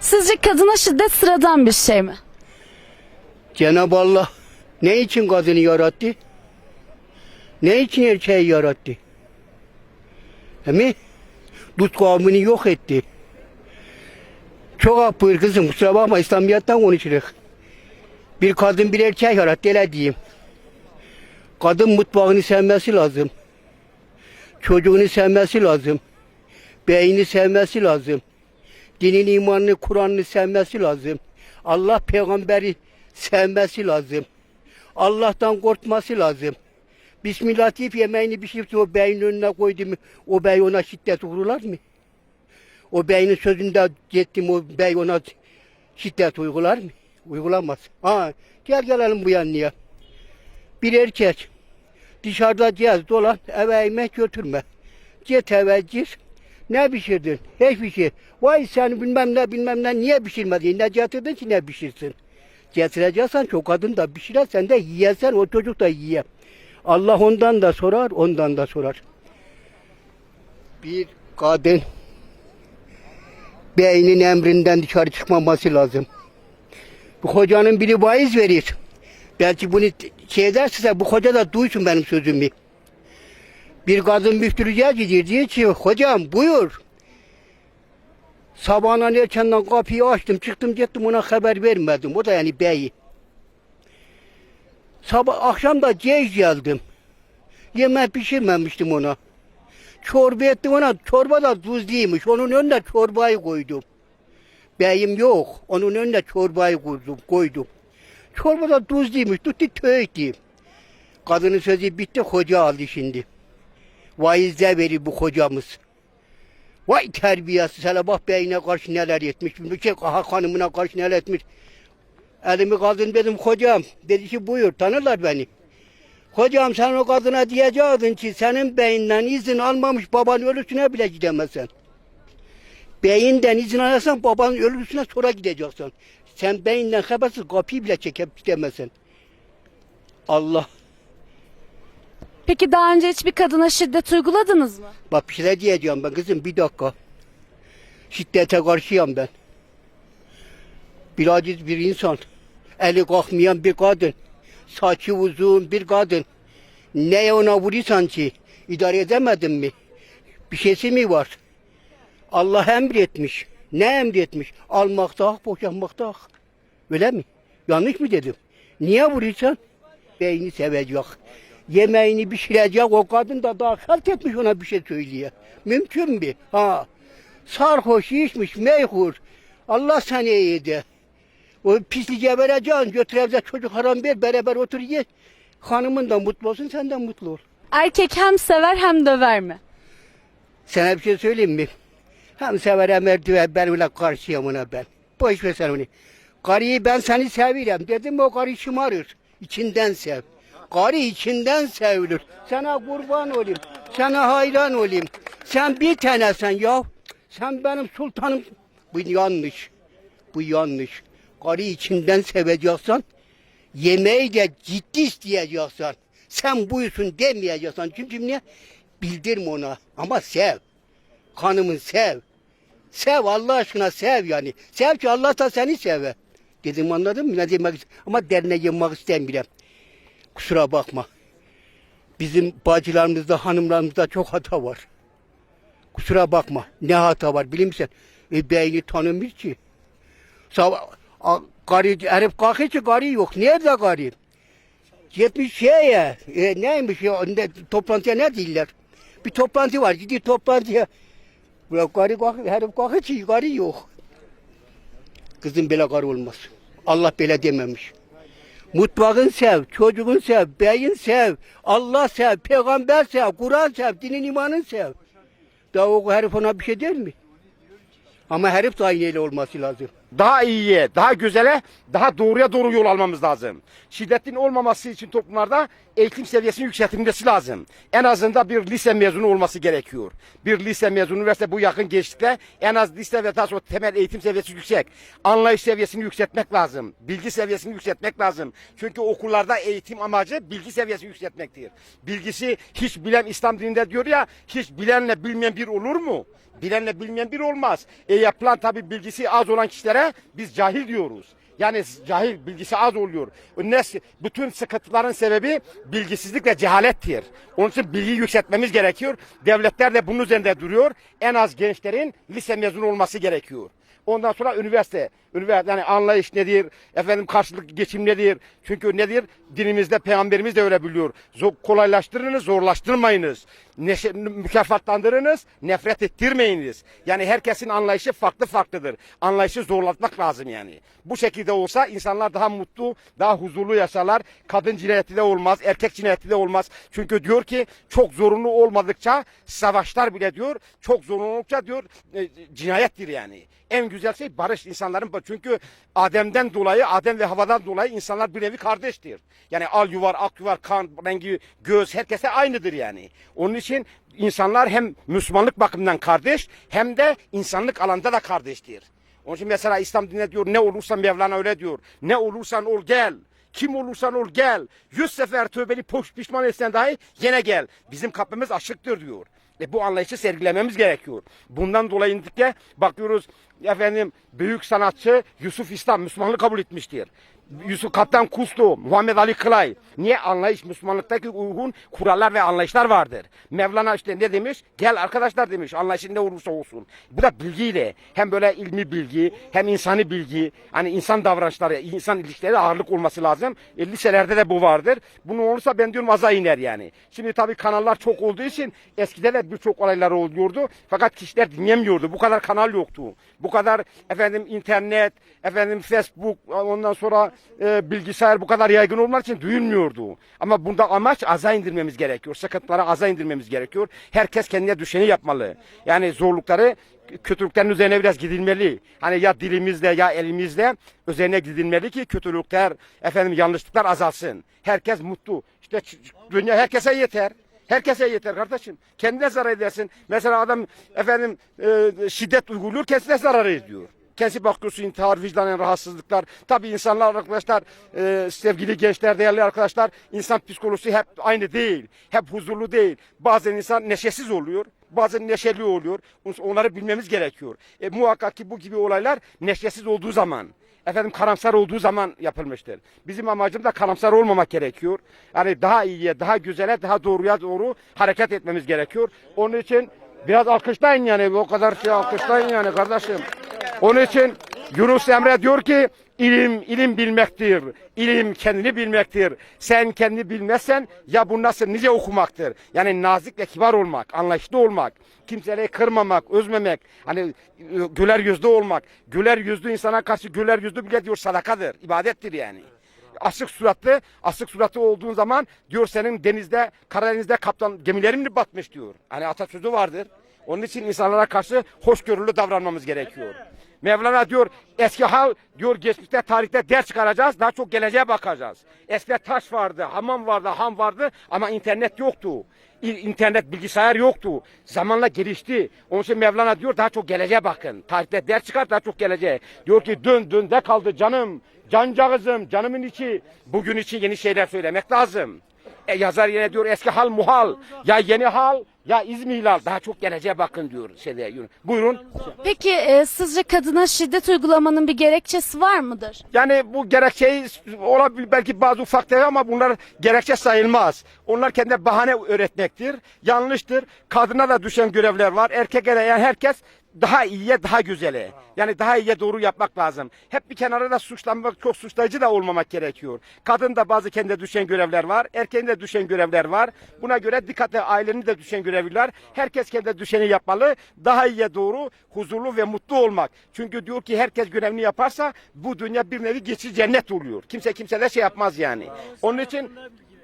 Sizce kadına şiddet sıradan bir şey mi? Cenab-ı Allah ne için kadını yarattı? Ne için erkeği yarattı? Değil mi? Dut kavmini yok etti. Çok apır kızım kusura bakma İslamiyet'ten konuşuruz. Bir kadın bir erkek yarattı öyle diyeyim. Kadın mutfağını sevmesi lazım. Çocuğunu sevmesi lazım. Beyni sevmesi lazım. Dinin imanını, Kur'an'ını sevmesi lazım. Allah peygamberi sevmesi lazım. Allah'tan korkması lazım. Bismillah deyip yemeğini pişirip o beyin önüne koydu mu o bey ona şiddet uygular mı? O beyin sözünde gittim o bey ona şiddet uygular mı? Uygulamaz. Ha, gel gelelim bu yanlıya. Bir erkek dışarıda cihaz dolan eve yemek götürme. Git eve gir. Ne pişirdin? Hiçbir şey. Vay sen bilmem ne bilmem ne niye pişirmedin? Ne getirdin ki ne pişirsin? Getireceksen çok kadın da pişirer sen de yiyesen o çocuk da yiye. Allah ondan da sorar ondan da sorar. Bir kadın beynin emrinden dışarı çıkmaması lazım. Bu hocanın biri vaiz verir. Belki bunu şey ederse bu hoca da duysun benim sözümü. Bir kadın müftürüye gidiyor diyor ki hocam buyur. Sabahına erkenden kapıyı açtım çıktım gittim ona haber vermedim. O da yani beyi. Sabah akşam da geç geldim. Yemek pişirmemiştim ona. Çorba ettim ona. Çorba da tuzluymuş. Onun önüne çorbayı koydum. Beyim yok. Onun önüne çorbayı koydum. koydum. Çorba da tuzluymuş. Tuttu töğüttü. Kadının sözü bitti. Hoca aldı şimdi. Vaizde verir bu hocamız. Vay terbiyesiz hele bak beyine karşı neler etmiş. Bir şey ha hanımına karşı neler etmiş. Elimi kaldırdım dedim hocam. Dedi ki buyur tanırlar beni. Hocam sen o kadına diyecektin ki senin beyinden izin almamış babanın ölüsüne bile gidemezsin. Beyinden izin alırsan babanın ölüsüne sonra gideceksin. Sen beyinden habersiz kapıyı bile çekip gidemezsin. Allah. Peki daha önce hiç bir kadına şiddet uyguladınız mı? Bak bir şeyler diyeceğim ben kızım bir dakika. Şiddete karşıyım ben. Bir aciz bir insan. Eli kalkmayan bir kadın. Saçı uzun bir kadın. Ne ona vuruyorsan ki idare edemedin mi? Bir şeysi mi var? Allah emretmiş. Ne emretmiş? Almakta hak, boşanmakta hak. Öyle mi? Yanlış mı dedim? Niye vuruyorsan? Beyni sevecek. Yemeğini pişirecek. O kadın da daha halt etmiş ona bir şey söyleye. Mümkün mü? Ha. Sarhoş içmiş, meyhur. Allah seni iyi de. O pisliğe vereceksin. Götür evde çocuk haram ver. Beraber otur ye. Hanımın da mutlu olsun, sen de mutlu ol. Erkek hem sever hem döver mi? Sana bir şey söyleyeyim mi? Hem sever hem erdiver ben öyle karşıyım ona ben. Boş ver sen onu. Karıyı ben seni seviyorum dedim o karı şımarır. İçinden sev. Karı içinden sevilir. Sana kurban olayım. Sana hayran olayım. Sen bir tanesin ya. Sen benim sultanım. Bu yanlış. Bu yanlış. Karı içinden seveceksen, yemeği de ciddi isteyeceksen, sen buyursun demeyeceksin. Çünkü niye? Bildirme ona. Ama sev. Hanımın sev. Sev Allah aşkına sev yani. Sev ki Allah da seni seve. Dedim anladın mı? Ne demek Ama derine yılmak istemiyorum. Kusura bakma. Bizim bacılarımızda, hanımlarımızda çok hata var. Kusura bakma. Ne hata var bilir misin? E, beyni tanımıyor ki. Sabah, a, karı, herif kalkıyor ki karı yok. Nerede karı? Gitmiş şeye, e, neymiş ya, ne, toplantıya ne değiller? Bir toplantı var, gidiyor toplantıya. Ulan karı kalk, herif kalkıyor karı yok. Kızım böyle karı olmaz. Allah böyle dememiş. Mutfağın sev, çocuğun sev, beyin sev, Allah sev, peygamber sev, Kur'an sev, dinin imanın sev. Daha o herif ona bir şey der mi? Ama herif de aynı öyle olması lazım. Daha iyiye, daha güzele, daha doğruya doğru yol almamız lazım. Şiddetin olmaması için toplumlarda eğitim seviyesinin yükseltilmesi lazım. En azından bir lise mezunu olması gerekiyor. Bir lise mezunu üniversite bu yakın geçtikte en az lise ve daha sonra temel eğitim seviyesi yüksek. Anlayış seviyesini yükseltmek lazım. Bilgi seviyesini yükseltmek lazım. Çünkü okullarda eğitim amacı bilgi seviyesini yükseltmektir. Bilgisi hiç bilen İslam dininde diyor ya hiç bilenle bilmeyen bir olur mu? Bilenle bilmeyen bir olmaz. E yapılan tabi bilgisi az olan kişilere biz cahil diyoruz. Yani cahil bilgisi az oluyor. Ne, bütün sıkıntıların sebebi bilgisizlik ve cehalettir. Onun için bilgiyi yükseltmemiz gerekiyor. Devletler de bunun üzerinde duruyor. En az gençlerin lise mezunu olması gerekiyor. Ondan sonra üniversite. Üniversite yani anlayış nedir? Efendim karşılıklı geçim nedir? Çünkü nedir? Dinimizde peygamberimiz de öyle biliyor. Zor, kolaylaştırınız, zorlaştırmayınız. Neşe, mükafatlandırınız, nefret ettirmeyiniz. Yani herkesin anlayışı farklı farklıdır. Anlayışı zorlatmak lazım yani. Bu şekilde olsa insanlar daha mutlu, daha huzurlu yaşarlar. Kadın cinayeti de olmaz, erkek cinayeti de olmaz. Çünkü diyor ki çok zorunlu olmadıkça savaşlar bile diyor çok zorunlu oldukça diyor e, cinayettir yani. En güzel şey barış insanların çünkü Adem'den dolayı Adem ve havadan dolayı insanlar bir nevi kardeştir. Yani al yuvar, ak yuvar, kan rengi, göz herkese aynıdır yani. Onun için insanlar hem Müslümanlık bakımından kardeş hem de insanlık alanda da kardeştir. Onun için mesela İslam dinine diyor ne olursa Mevlana öyle diyor. Ne olursan ol gel. Kim olursan ol gel. Yüz sefer tövbeli poş pişman etsen dahi yine gel. Bizim kapımız açıktır diyor. E bu anlayışı sergilememiz gerekiyor. Bundan dolayı bakıyoruz efendim büyük sanatçı Yusuf İslam Müslümanlık kabul etmiştir. Yusuf Kaptan Kuslu, Muhammed Ali Kılay. Niye anlayış Müslümanlıktaki uygun kurallar ve anlayışlar vardır. Mevlana işte ne demiş? Gel arkadaşlar demiş. Anlayışın ne olursa olsun. Bu da bilgiyle hem böyle ilmi bilgi hem insani bilgi hani insan davranışları, insan ilişkileri ağırlık olması lazım. E, liselerde de bu vardır. Bunu olursa ben diyorum aza iner yani. Şimdi tabii kanallar çok olduğu için eskide de birçok olaylar oluyordu. Fakat kişiler dinlemiyordu. Bu kadar kanal yoktu. Bu kadar efendim internet, efendim Facebook, ondan sonra e, bilgisayar bu kadar yaygın olmadığı için duyulmuyordu. Ama bunda amaç aza indirmemiz gerekiyor. Sıkıntıları aza indirmemiz gerekiyor. Herkes kendine düşeni yapmalı. Yani zorlukları kötülüklerin üzerine biraz gidilmeli. Hani ya dilimizle ya elimizle üzerine gidilmeli ki kötülükler, efendim yanlışlıklar azalsın. Herkes mutlu. İşte dünya herkese yeter. Herkese yeter kardeşim. Kendine zarar edersin. Mesela adam efendim e, şiddet uyguluyor kendisine zarar ediyor. Kendisi bakıyorsun intihar, vicdanen rahatsızlıklar. Tabii insanlar arkadaşlar, e, sevgili gençler, değerli arkadaşlar, insan psikolojisi hep aynı değil. Hep huzurlu değil. Bazen insan neşesiz oluyor. Bazen neşeli oluyor. Onları bilmemiz gerekiyor. E, muhakkak ki bu gibi olaylar neşesiz olduğu zaman, efendim karamsar olduğu zaman yapılmıştır. Bizim amacımız da karamsar olmamak gerekiyor. Yani daha iyiye, daha güzele, daha doğruya doğru hareket etmemiz gerekiyor. Onun için biraz alkışlayın yani. O kadar şey alkışlayın yani kardeşim. Onun için Yunus Emre diyor ki ilim ilim bilmektir. İlim kendini bilmektir. Sen kendini bilmezsen ya bu nasıl nice okumaktır. Yani nazik ve kibar olmak, anlayışlı olmak, kimseleri kırmamak, özmemek, hani e, güler yüzlü olmak. Güler yüzlü insana karşı güler yüzlü bile diyor sadakadır, ibadettir yani. Asık suratlı, asık suratlı olduğun zaman diyor senin denizde, Karadeniz'de kaptan gemilerin mi batmış diyor. Hani atasözü vardır. Onun için insanlara karşı hoşgörülü davranmamız gerekiyor. Mevlana diyor eski hal diyor geçmişte tarihte ders çıkaracağız daha çok geleceğe bakacağız. Eskide taş vardı, hamam vardı, ham vardı ama internet yoktu. İnternet bilgisayar yoktu. Zamanla gelişti. Onun için Mevlana diyor daha çok geleceğe bakın. Tarihte ders çıkar daha çok geleceğe. Diyor ki dön dön de kaldı canım. Cancağızım, canımın içi. Bugün için yeni şeyler söylemek lazım. E, yazar yine diyor eski hal muhal. Ya yeni hal ya İzmihilal. Daha çok geleceğe bakın diyor. Şeyde. Buyurun. Peki e, sizce kadına şiddet uygulamanın bir gerekçesi var mıdır? Yani bu gerekçeyi olabilir belki bazı ufak tefek ama bunlar gerekçe sayılmaz. Onlar kendine bahane öğretmektir. Yanlıştır. Kadına da düşen görevler var. Erkeğe de yani herkes daha iyiye daha güzele. Yani daha iyiye doğru yapmak lazım. Hep bir kenara da suçlanmak çok suçlayıcı da olmamak gerekiyor. Kadın da bazı kendine düşen görevler var. Erkeğin de düşen görevler var. Buna göre dikkatle ailenin de düşen görevler. Herkes kendine düşeni yapmalı. Daha iyiye doğru huzurlu ve mutlu olmak. Çünkü diyor ki herkes görevini yaparsa bu dünya bir nevi geçici cennet oluyor. Kimse kimse de şey yapmaz yani. Onun için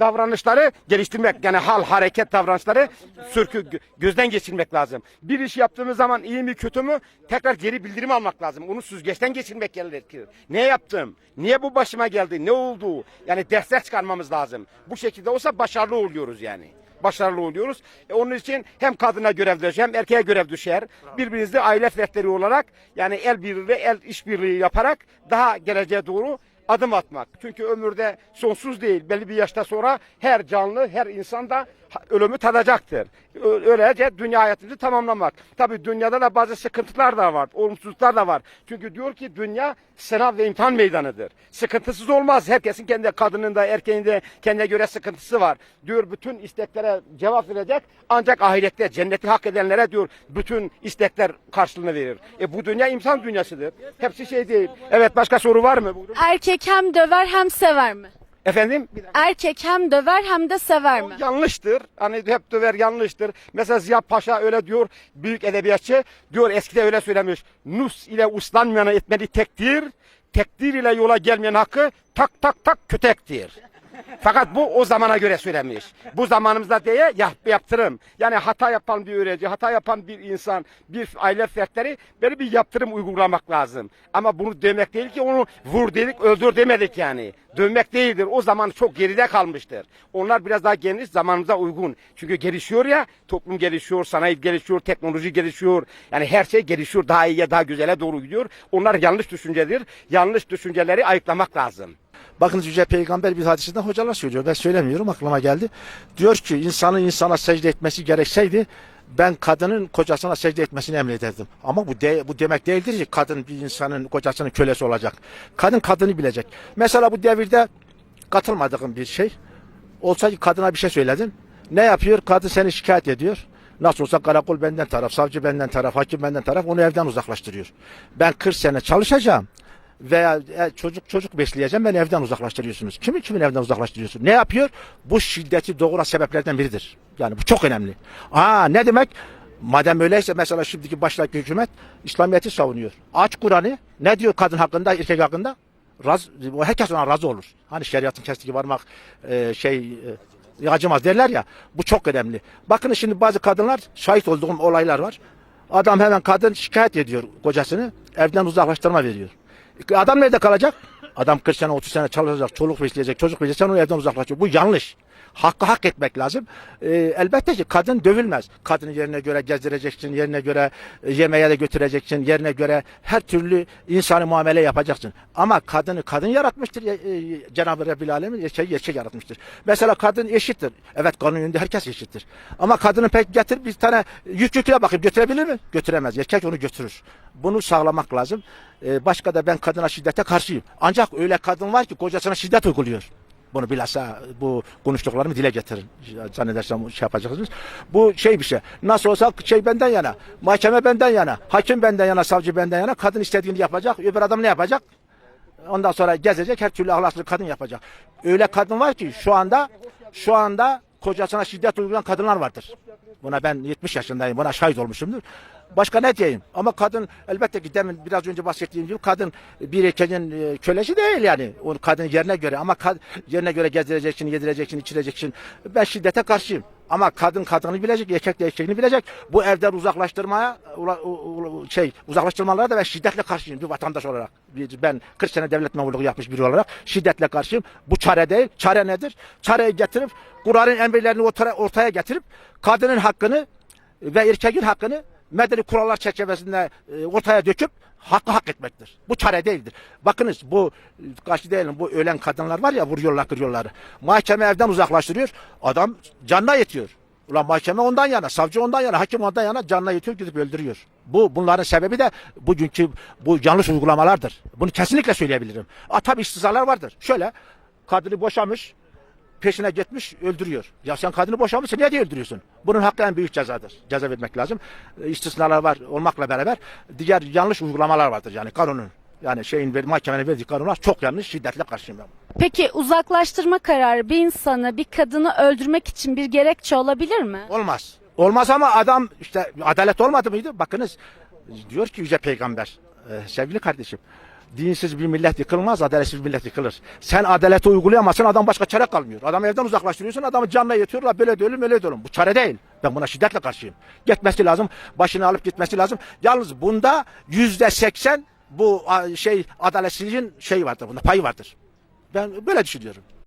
davranışları geliştirmek yani hal hareket davranışları sürkü gö- gözden geçirmek lazım. Bir iş yaptığımız zaman iyi mi kötü mü tekrar geri bildirim almak lazım. Onu süzgeçten geçirmek gerekir. Ne yaptım? Niye bu başıma geldi? Ne oldu? Yani dersler çıkarmamız lazım. Bu şekilde olsa başarılı oluyoruz yani başarılı oluyoruz. E, onun için hem kadına görev düşer hem erkeğe görev düşer. Birbirinizle aile fertleri olarak yani el birliği, el işbirliği yaparak daha geleceğe doğru adım atmak. Çünkü ömürde sonsuz değil. Belli bir yaşta sonra her canlı, her insan da ha- ölümü tadacaktır. Öylece dünya hayatımızı tamamlamak. Tabii dünyada da bazı sıkıntılar da var, olumsuzluklar da var. Çünkü diyor ki dünya sınav ve imtihan meydanıdır. Sıkıntısız olmaz. Herkesin kendi kadının da erkeğin de kendine göre sıkıntısı var. Diyor bütün isteklere cevap verecek. Ancak ahirette cenneti hak edenlere diyor bütün istekler karşılığını verir. E bu dünya imtihan dünyasıdır. Hepsi şey değil. Evet başka soru var mı? Erkek hem döver hem sever mi? Efendim? Bir dakika. Erkek hem döver hem de sever mi? O yanlıştır. Hani hep döver yanlıştır. Mesela Ziya Paşa öyle diyor. Büyük edebiyatçı diyor eskide öyle söylemiş. Nus ile uslanmayana etmeli tekdir. Tekdir ile yola gelmeyen hakkı tak tak tak kötektir. Fakat bu o zamana göre söylemiş. Bu zamanımızda diye yap, yaptırım. Yani hata yapan bir öğrenci, hata yapan bir insan, bir aile fertleri böyle bir yaptırım uygulamak lazım. Ama bunu demek değil ki onu vur dedik, öldür demedik yani. Dövmek değildir. O zaman çok geride kalmıştır. Onlar biraz daha geniş zamanımıza uygun. Çünkü gelişiyor ya, toplum gelişiyor, sanayi gelişiyor, teknoloji gelişiyor. Yani her şey gelişiyor, daha iyiye, daha güzele doğru gidiyor. Onlar yanlış düşüncedir. Yanlış düşünceleri ayıklamak lazım. Bakın Yüce Peygamber bir hadisinde hocalar söylüyor. Ben söylemiyorum aklıma geldi. Diyor ki insanın insana secde etmesi gerekseydi ben kadının kocasına secde etmesini emrederdim. Ama bu de, bu demek değildir ki kadın bir insanın kocasının kölesi olacak. Kadın kadını bilecek. Mesela bu devirde katılmadığım bir şey. Olsa ki kadına bir şey söyledin. Ne yapıyor? Kadın seni şikayet ediyor. Nasıl olsa karakol benden taraf, savcı benden taraf, hakim benden taraf onu evden uzaklaştırıyor. Ben 40 sene çalışacağım veya e, çocuk çocuk besleyeceğim beni evden uzaklaştırıyorsunuz. Kimi kimin evden uzaklaştırıyorsun? Ne yapıyor? Bu şiddeti doğuran sebeplerden biridir. Yani bu çok önemli. Aa ne demek? Madem öyleyse mesela şimdiki baştaki hükümet İslamiyet'i savunuyor. Aç Kur'an'ı ne diyor kadın hakkında, erkek hakkında? Raz, herkes ona razı olur. Hani şeriatın kestiği varmak e, şey e, acımaz derler ya. Bu çok önemli. Bakın şimdi bazı kadınlar şahit olduğum olaylar var. Adam hemen kadın şikayet ediyor kocasını. Evden uzaklaştırma veriyor. Adam nerede kalacak? Adam 40 sene 30 sene çalışacak, çoluk besleyecek, çocuk besleyecek, sen onu evden uzaklaşıyor. Bu yanlış. Hakkı hak etmek lazım. Ee, elbette ki kadın dövülmez. Kadını yerine göre gezdireceksin, yerine göre e, yemeğe de götüreceksin, yerine göre her türlü insani muamele yapacaksın. Ama kadını kadın yaratmıştır e, e, Cenab-ı Rabbil Alemin, erkeği erkek yaratmıştır. Mesela kadın eşittir. Evet kanun herkes eşittir. Ama kadını pek getir bir tane yük yüküne bakayım götürebilir mi? Götüremez. Erkek onu götürür. Bunu sağlamak lazım. Ee, başka da ben kadına şiddete karşıyım. Ancak öyle kadın var ki kocasına şiddet uyguluyor. Bunu bilhassa bu konuştuklarımı dile getirin. Zannedersem şey yapacaksınız. Bu şey bir şey. Nasıl olsa şey benden yana. Mahkeme benden yana. Hakim benden yana. Savcı benden yana. Kadın istediğini yapacak. Öbür adam ne yapacak? Ondan sonra gezecek. Her türlü ahlaksız kadın yapacak. Öyle kadın var ki şu anda şu anda kocasına şiddet uygulayan kadınlar vardır. Buna ben 70 yaşındayım. Buna şahit olmuşumdur. Başka ne diyeyim? Ama kadın elbette ki demin biraz önce bahsettiğim gibi kadın bir erkeğin e, kölesi değil yani. O kadın yerine göre ama kad, yerine göre gezdireceksin, yedireceksin, içireceksin. Ben şiddete karşıyım. Ama kadın kadını bilecek, erkek de erkeğini bilecek. Bu evden uzaklaştırmaya şey uzaklaştırmalara da ben şiddetle karşıyım bir vatandaş olarak. Ben 40 sene devlet memurluğu yapmış biri olarak şiddetle karşıyım. Bu çare değil. Çare nedir? Çareyi getirip Kur'an'ın emirlerini ortaya getirip kadının hakkını ve erkeğin hakkını medeni kurallar çerçevesinde e, ortaya döküp hakkı hak etmektir. Bu çare değildir. Bakınız bu e, karşı değilim bu ölen kadınlar var ya vuruyorlar kırıyorlar. Mahkeme evden uzaklaştırıyor. Adam canına yetiyor. Ulan mahkeme ondan yana, savcı ondan yana, hakim ondan yana canına yetiyor gidip öldürüyor. Bu bunların sebebi de bugünkü bu yanlış uygulamalardır. Bunu kesinlikle söyleyebilirim. A tabi istisnalar vardır. Şöyle kadını boşamış, peşine gitmiş öldürüyor. Ya sen kadını boşamışsın niye diye öldürüyorsun? Bunun hakkı en büyük cezadır. Ceza vermek lazım. E, İstisnalar var olmakla beraber diğer yanlış uygulamalar vardır yani kanunun. Yani şeyin mahkemenin verdiği kanunlar çok yanlış şiddetle karşıyım ben. Peki uzaklaştırma kararı bir insanı, bir kadını öldürmek için bir gerekçe olabilir mi? Olmaz. Olmaz ama adam işte adalet olmadı mıydı? Bakınız diyor ki Yüce Peygamber e, sevgili kardeşim dinsiz bir millet yıkılmaz, adaletsiz bir millet yıkılır. Sen adaleti uygulayamazsın, adam başka çare kalmıyor. Adam evden uzaklaştırıyorsun, adamı canına yetiyorlar, böyle de ölüm, öyle de ölüm. Bu çare değil. Ben buna şiddetle karşıyım. Gitmesi lazım, başını alıp gitmesi lazım. Yalnız bunda yüzde seksen bu şey adaletsizliğin şey vardır, bunda payı vardır. Ben böyle düşünüyorum.